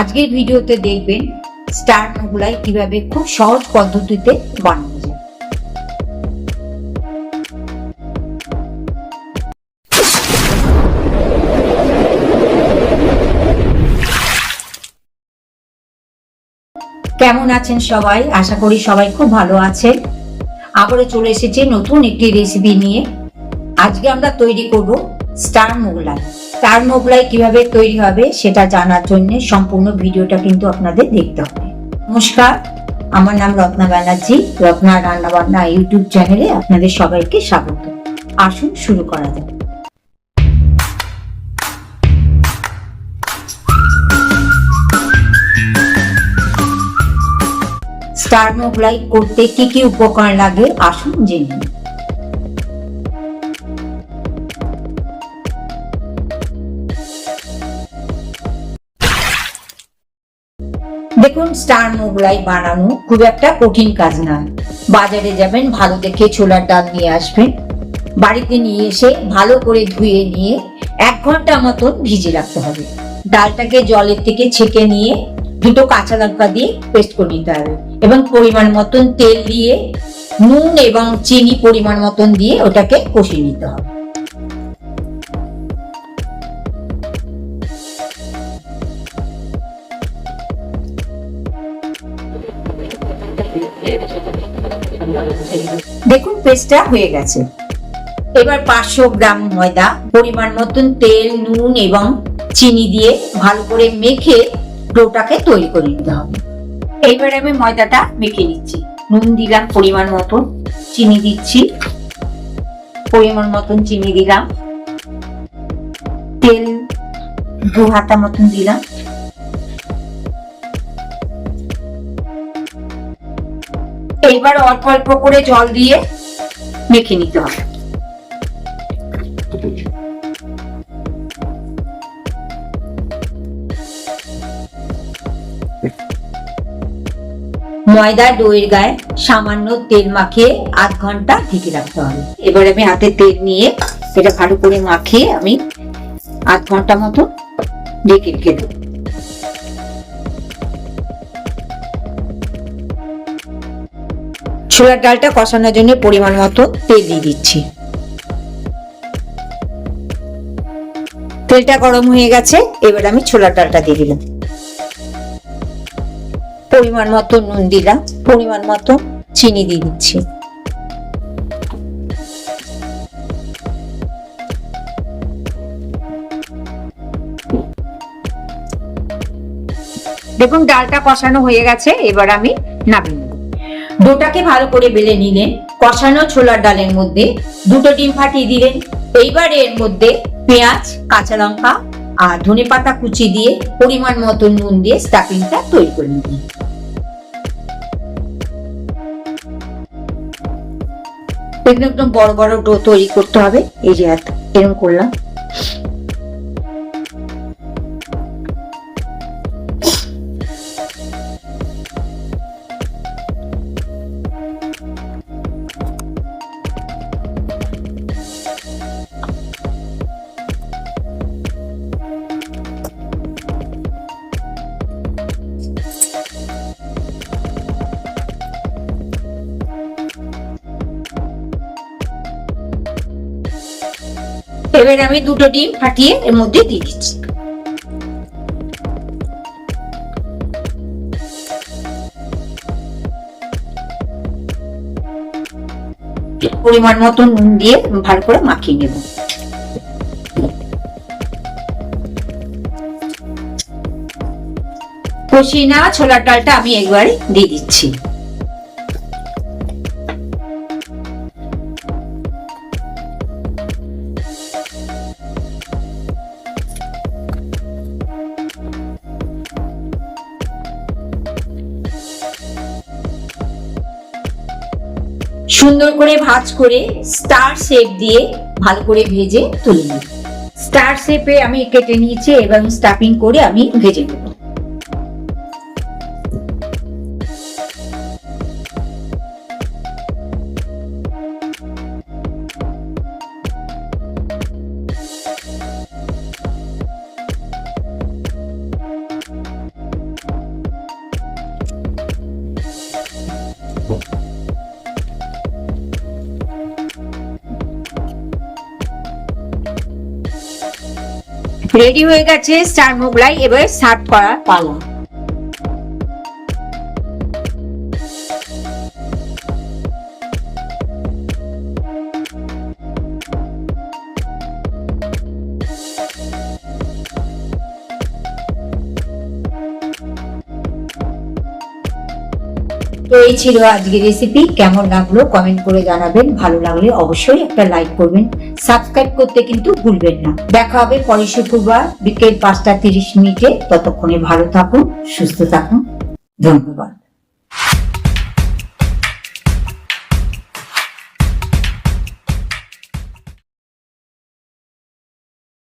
আজকের ভিডিওতে দেখবেন স্টার মোগলাই কীভাবে খুব সহজ পদ্ধতিতে বানানো যায়। কেমন আছেন সবাই? আশা করি সবাই খুব ভালো আছেন। আবারও চলে এসেছি নতুন একটি রেসিপি নিয়ে। আজকে আমরা তৈরি করব স্টার মোগলাই। স্টার মোগলাই কীভাবে তৈরি হবে সেটা জানার জন্য সম্পূর্ণ ভিডিওটা কিন্তু আপনাদের দেখতে হবে। নমস্কার, আমার নাম রত্না ব্যানার্জি, রত্না রান্নাবান্না ইউটিউব চ্যানেলে আপনাদের সবাইকে স্বাগত। আসুন শুরু করা যাক। স্টার মোগলাই করতে কি কি উপকরণ লাগে আসুন জেনে নিই। দেখুন স্টার মোগলাই বানানো খুব একটা কঠিন কাজ না। বাজারে যাবেন ভালো দেখে ছোলার ডাল নিয়ে আসবেন। বাড়িতে নিয়ে এসে ভালো করে ধুয়ে নিয়ে এক ঘণ্টা মতন ভিজে রাখতে হবে। ডালটাকে জলের থেকে ছেঁকে নিয়ে দুটো কাঁচা লঙ্কা দিয়ে পেস্ট করে নিতে হবে এবং পরিমাণ মতন তেল দিয়ে, নুন এবং চিনি পরিমাণ মতন দিয়ে ওটাকে কষিয়ে নিতে হবে। দেখুন পেস্টটা হয়ে গেছে। এবার পাঁচশো গ্রাম ময়দা, পরিমাণ মতন তেল, নুন এবং চিনি দিয়ে ভালো করে মেখে ডোটাকে তৈরি করে নিতে হবে। এইবার আমি ময়দাটা মেখে নিচ্ছি। নুন দিলাম পরিমাণ মতন, চিনি দিচ্ছি। পরিমাণ মতন চিনি দিলাম। তেল দু হাতা মতন দিলাম। এইবার অল্প অল্প করে জল দিয়ে মেখে নিতে হবে। ময়দা, দইয়ের গায়ে সামান্য তেল মাখিয়ে আধ ঘণ্টা ঢেকে রাখতে হবে। এবার আমি হাতে তেল নিয়ে এটা ভালো করে মাখিয়ে আমি আধ ঘণ্টা মতো ঢেকে রেখে দেবো। ছোলার ডালটা কষানোর জন্য পরিমাণ মতো তেল দিয়ে দিচ্ছি। তেলটা গরম হয়ে গেছে, এবার আমি ছোলার ডালটা দিয়ে দিলাম। পরিমাণ মতো নুন দিলাম, পরিমাণ মতো চিনি দিয়ে দিচ্ছি। দেখুন, ডালটা কষানো হয়ে গেছে, এবার আমি নামিয়ে ডোটাকে ভালো করে বেলে নিলেন, কষানো ছোলার ডালের মধ্যে দুটো ডিম ফাটিয়ে দিলেন। এইবার এর মধ্যে পেঁয়াজ, কাঁচা লঙ্কা আর ধনে পাতা কুচি দিয়ে পরিমাণ মতো নুন দিয়ে স্টাফিংটা তৈরি করে এগুলো একদম বড় বড় ডো তৈরি করতে হবে। এই যে এরকম করলাম। এবার আমি দুটো ডিম ফাটিয়ে এর মধ্যে দিয়ে দিচ্ছি। পরিমাণ মতো নুন দিয়ে ভালো করে মাখিয়ে নেব। কষিয়ে নেওয়া ছোলার ডালটা আমি একবারে দিয়ে দিচ্ছি। সুন্দর করে ভাজ করে স্টার শেপ দিয়ে ভালো করে ভেজে তুলে নিই। স্টার শেপে আমি কেটে নিয়েছি এবং স্টাফিং করে আমি ভেজে নেব। রেডি হয়ে গেছে স্টার মোগলাই এবার সার্ভ করা পালা তো এই ছিল আজকের রেসিপি কেমন লাগল কমেন্ট করে জানাবেন। ভালো লাগলে অবশ্যই একটা লাইক করবেন। সাবস্ক্রাইব করতে কিন্তু ভুলবেন না। দেখা হবে পরের শুক্রবার বিকেল পাঁচটা তিরিশ মিনিটে। ততক্ষণে ভালো থাকুন, সুস্থ থাকুন। ধন্যবাদ।